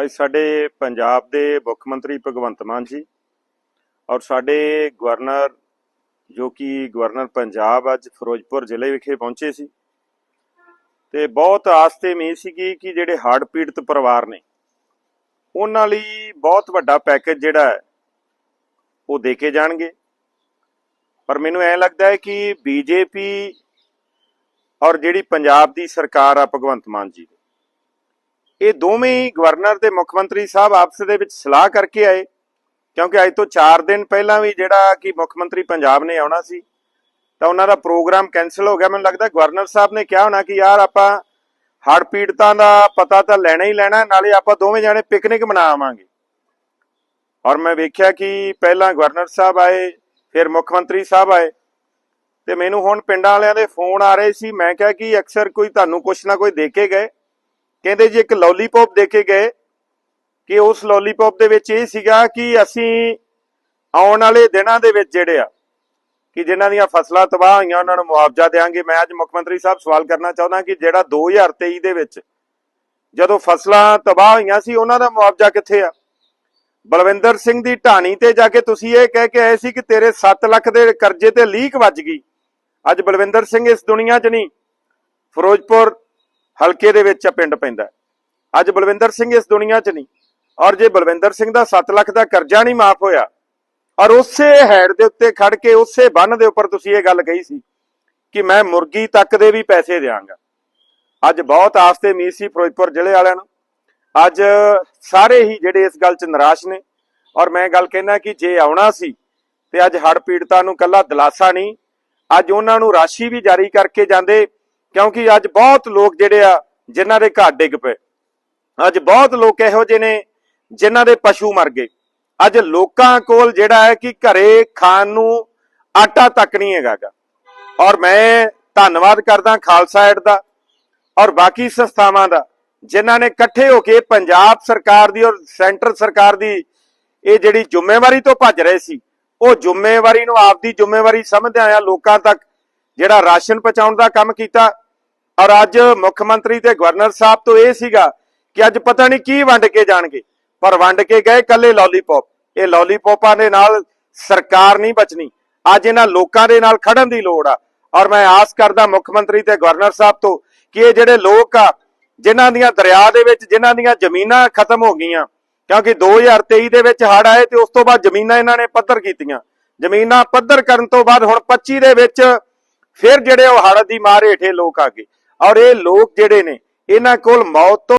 ਅੱਜ ਸਾਡੇ ਪੰਜਾਬ ਦੇ ਮੁੱਖ ਮੰਤਰੀ ਭਗਵੰਤ ਮਾਨ ਜੀ ਔਰ ਸਾਡੇ ਗਵਰਨਰ, ਜੋ ਕਿ ਗਵਰਨਰ ਪੰਜਾਬ ਅੱਜ ਫਿਰੋਜ਼ਪੁਰ ਜ਼ਿਲ੍ਹੇ ਵਿਖੇ ਪਹੁੰਚੇ ਸੀ। ਤੇ ਬਹੁਤ ਆਸ ਤੇ ਉਮੀਦ ਸੀਗੀ ਕਿ ਜਿਹੜੇ ਹੜ੍ਹ ਪੀੜਤ ਪਰਿਵਾਰ ਨੇ, ਉਹਨਾਂ ਲਈ ਬਹੁਤ ਵੱਡਾ ਪੈਕੇਜ ਜਿਹੜਾ ਹੈ, ਉਹ ਦੇ ਕੇ ਜਾਣਗੇ। ਪਰ ਮੈਨੂੰ ਐ ਲੱਗਦਾ ਹੈ ਕਿ ਬੀਜੇਪੀ ਔਰ ਜਿਹੜੀ ਪੰਜਾਬ ਦੀ ਸਰਕਾਰ ਆ ਭਗਵੰਤ ਮਾਨ ਜੀ ਦੀ ਇਹ ਦੋਵੇਂ ਗਵਰਨਰ ਤੇ ਮੁੱਖ ਮੰਤਰੀ ਸਾਹਿਬ ਆਪਸ ਦੇ ਵਿੱਚ ਸਲਾਹ ਕਰਕੇ ਆਏ, ਕਿਉਂਕਿ ਅੱਜ ਤੋਂ 4 ਦਿਨ ਪਹਿਲਾਂ ਵੀ ਜਿਹੜਾ ਕਿ ਮੁੱਖ ਮੰਤਰੀ ਪੰਜਾਬ ਨੇ ਆਉਣਾ ਸੀ, ਤਾਂ ਉਹਨਾਂ ਦਾ ਪ੍ਰੋਗਰਾਮ ਕੈਨਸਲ ਹੋ ਗਿਆ। ਮੈਨੂੰ ਲੱਗਦਾ ਗਵਰਨਰ ਸਾਹਿਬ ਨੇ ਕਿਹਾ ਹੋਣਾ ਕਿ ਯਾਰ ਆਪਾਂ ਹੜ ਪੀੜਤਾਂ ਦਾ ਪਤਾ ਤਾਂ ਲੈਣਾ ਹੀ ਲੈਣਾ, ਨਾਲੇ ਆਪਾਂ ਦੋਵੇਂ ਜਾਣੇ ਪਿਕਨਿਕ ਮਨਾਵਾਂਗੇ ਔਰ ਮੈਂ ਵੇਖਿਆ ਕਿ ਪਹਿਲਾਂ ਗਵਰਨਰ ਸਾਹਿਬ ਆਏ, ਫਿਰ ਮੁੱਖ ਮੰਤਰੀ ਸਾਹਿਬ ਆਏ, ਤੇ ਮੈਨੂੰ ਹੁਣ ਪਿੰਡਾਂ ਵਾਲਿਆਂ ਦੇ ਫੋਨ ਆ ਰਹੇ ਸੀ। ਮੈਂ ਕਿਹਾ ਕਿ ਅਕਸਰ ਕੋਈ ਤੁਹਾਨੂੰ ਕੁਛ ਨਾ ਕੋਈ ਦੇ ਕੇ ਗਏ। ਕਹਿੰਦੇ ਜੀ ਇੱਕ ਲੋਲੀਪੌਪ ਦੇ ਕੇ ਗਏ ਕਿ ਉਸ ਲੋਲੀਪੌਪ ਦੇ ਵਿੱਚ ਇਹ ਸੀਗਾ ਕਿ ਅਸੀਂ ਆਉਣ ਵਾਲੇ ਦਿਨਾਂ ਦੇ ਵਿੱਚ ਜਿਹੜੇ ਆ, ਕਿ ਜਿਨ੍ਹਾਂ ਦੀਆਂ ਫਸਲਾਂ ਤਬਾਹ ਹੋਈਆਂ, ਉਹਨਾਂ ਨੂੰ ਮੁਆਵਜ਼ਾ ਦੇਵਾਂਗੇ ਮੈਂ ਅੱਜ ਮੁੱਖ ਮੰਤਰੀ ਸਾਹਿਬ ਸਵਾਲ ਕਰਨਾ ਚਾਹੁੰਦਾ ਕਿ ਜਿਹੜਾ 2023 ਦੇ ਵਿੱਚ ਜਦੋਂ ਫਸਲਾਂ ਤਬਾਹ ਹੋਈਆਂ ਸੀ, ਉਹਨਾਂ ਦਾ ਮੁਆਵਜ਼ਾ ਕਿੱਥੇ ਆ? ਬਲਵਿੰਦਰ ਸਿੰਘ ਦੀ ਢਾਣੀ ਤੇ ਜਾ ਕੇ ਤੁਸੀਂ ਇਹ ਕਹਿ ਕੇ ਆਏ ਸੀ ਕਿ ਤੇਰੇ 7 ਲੱਖ ਦੇ ਕਰਜ਼ੇ ਤੇ ਲੀਕ ਵੱਜ ਗਈ। ਅੱਜ ਬਲਵਿੰਦਰ ਸਿੰਘ ਇਸ ਦੁਨੀਆ 'ਚ ਨਹੀਂ। ਫਿਰੋਜ਼ਪੁਰ ਹਲਕੇ ਦੇ ਵਿੱਚ ਪਿੰਡ ਪੈਂਦਾ ਅੱਜ ਬਲਵਿੰਦਰ ਸਿੰਘ ਇਸ ਦੁਨੀਆ 'ਚ ਨਹੀਂ। ਔਰ ਜੇ ਬਲਵਿੰਦਰ ਸਿੰਘ ਦਾ 7 ਲੱਖ ਦਾ ਕਰਜ਼ਾ ਨਹੀਂ ਮਾਫ ਹੋਇਆ, ਔਰ ਉਸੇ ਹੈਡ ਦੇ ਉੱਤੇ ਖੜ ਕੇ ਉਸੇ ਬੰਨ ਦੇ ਉੱਪਰ ਤੁਸੀਂ ਇਹ ਗੱਲ ਕਹੀ ਸੀ ਕਿ ਮੈਂ ਮੁਰਗੀ ਤੱਕ ਦੇ ਵੀ ਪੈਸੇ ਦਿਆਂਗਾ। ਅੱਜ ਬਹੁਤ ਆਸ ਤੇ ਉਮੀਦ ਸੀ ਫਿਰੋਜ਼ਪੁਰ ਜ਼ਿਲ੍ਹੇ ਵਾਲਿਆਂ ਨੂੰ। ਅੱਜ ਸਾਰੇ ਹੀ ਜਿਹੜੇ ਇਸ ਗੱਲ 'ਚ ਨਿਰਾਸ਼ ਨੇ। ਔਰ ਮੈਂ ਗੱਲ ਕਹਿਣਾ ਕਿ ਜੇ ਆਉਣਾ ਸੀ ਤੇ ਅੱਜ ਹੜ੍ਹ ਪੀੜਤਾਂ ਨੂੰ ਕੱਲਾ ਦਲਾਸਾ ਨਹੀਂ, ਅੱਜ ਉਹਨਾਂ ਨੂੰ ਰਾਸ਼ੀ ਵੀ ਜਾਰੀ ਕਰਕੇ ਜਾਂਦੇ ਕਿਉਂਕਿ ਅੱਜ ਬਹੁਤ ਲੋਕ ਜਿਹੜੇ ਆ, ਜਿਨ੍ਹਾਂ ਦੇ ਘਰ ਡਿੱਗ ਪਏ। ਅੱਜ ਬਹੁਤ ਲੋਕ ਇਹੋ ਜਿਹੇ ਨੇ, ਜਿਨ੍ਹਾਂ ਦੇ ਪਸ਼ੂ ਮਰ ਗਏ। ਅੱਜ ਲੋਕਾਂ ਕੋਲ ਜਿਹੜਾ ਹੈ ਕਿ ਘਰੇ ਖਾਣ ਨੂੰ ਆਟਾ ਤੱਕ ਨਹੀਂ ਹੈਗਾਗਾ ਔਰ ਮੈਂ ਧੰਨਵਾਦ ਕਰਦਾ ਖਾਲਸਾ ਏਡ ਦਾ ਔਰ ਬਾਕੀ ਸੰਸਥਾਵਾਂ ਦਾ, ਜਿਨ੍ਹਾਂ ਨੇ ਇਕੱਠੇ ਹੋ ਕੇ ਪੰਜਾਬ ਸਰਕਾਰ ਦੀ ਔਰ ਸੈਂਟਰ ਸਰਕਾਰ ਦੀ ਇਹ ਜਿਹੜੀ ਜ਼ਿੰਮੇਵਾਰੀ ਤੋਂ ਭੱਜ ਰਹੇ ਸੀ, ਉਹ ਜ਼ਿੰਮੇਵਾਰੀ ਨੂੰ ਆਪਦੀ ਜ਼ਿੰਮੇਵਾਰੀ ਸਮਝਦੇ ਆਇਆ ਲੋਕਾਂ ਤੱਕ ਜਿਹੜਾ ਰਾਸ਼ਨ ਪਹੁੰਚਾਉਣ ਦਾ ਕੰਮ ਕੀਤਾ। ਔਰ ਅੱਜ ਮੁੱਖ ਮੰਤਰੀ ਤੇ ਗਵਰਨਰ ਸਾਹਿਬ ਤੋਂ ਇਹ ਸੀਗਾ ਕਿ ਅੱਜ ਪਤਾ ਨਹੀਂ ਕੀ ਵੰਡ ਕੇ ਜਾਣਗੇ। ਪਰ ਵੰਡ ਕੇ ਗਏ ਕੱਲੇ ਲੋਲੀਪੌਪ ਇਹ ਲੋਲੀਪੌਪਾਂ ਦੇ ਨਾਲ ਸਰਕਾਰ ਨਹੀਂ ਬਚਣੀ। ਅੱਜ ਇਹਨਾਂ ਲੋਕਾਂ ਦੇ ਨਾਲ ਖੜਨ ਦੀ ਲੋੜ ਆ। ਔਰ ਮੈਂ ਆਸ ਕਰਦਾ ਮੁੱਖ ਮੰਤਰੀ ਤੇ ਗਵਰਨਰ ਸਾਹਿਬ ਤੋਂ ਕਿ ਇਹ ਜਿਹੜੇ ਲੋਕ ਆ, ਜਿਨ੍ਹਾਂ ਦੀਆਂ ਦਰਿਆ ਦੇ ਵਿੱਚ, ਜਿਨ੍ਹਾਂ ਦੀਆਂ ਜ਼ਮੀਨਾਂ ਖਤਮ ਹੋ ਗਈਆਂ, ਕਿਉਂਕਿ 2023 ਦੇ ਵਿੱਚ ਹੜ ਆਏ ਤੇ ਉਸ ਤੋਂ ਬਾਅਦ ਜ਼ਮੀਨਾਂ ਇਹਨਾਂ ਨੇ ਪੱਧਰ ਕੀਤੀਆਂ। ਜ਼ਮੀਨਾਂ ਪੱਧਰ ਕਰਨ ਤੋਂ ਬਾਅਦ ਹੁਣ 25 ਦੇ ਵਿੱਚ ਫਿਰ ਜਿਹੜੇ ਉਹ ਹੜ ਦੀ ਮਾਰ ਹੇਠੇ ਲੋਕ ਆ ਗਏ। ਔਰ ਇਹ ਲੋਕ ਜਿਹੜੇ ਨੇ, ਇਹਨਾਂ ਕੋਲ ਮੌਤ ਤੋਂ